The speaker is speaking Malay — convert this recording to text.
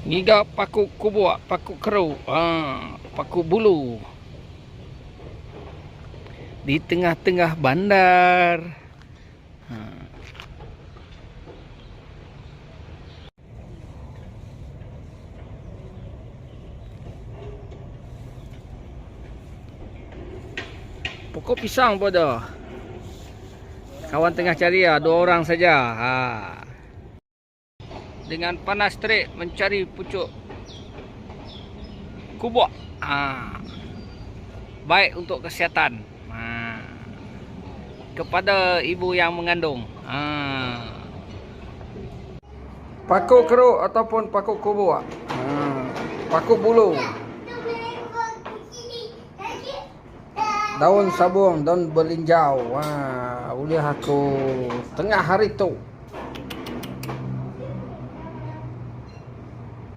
Giga paku kubuk, paku keru, ha, paku bulu. Di tengah-tengah bandar. Ha. Pokok pisang pun ada. Kawan tengah cari ya, dua orang saja. Ha. Dengan panas terik mencari pucuk kubuk. Ha. Baik untuk kesihatan. Ha. Kepada ibu yang mengandung. Ha. Paku keruk ataupun paku kubuk. Ha. Paku bulu. Daun sabung, daun belinjau. Wah, boleh aku tengah hari tu.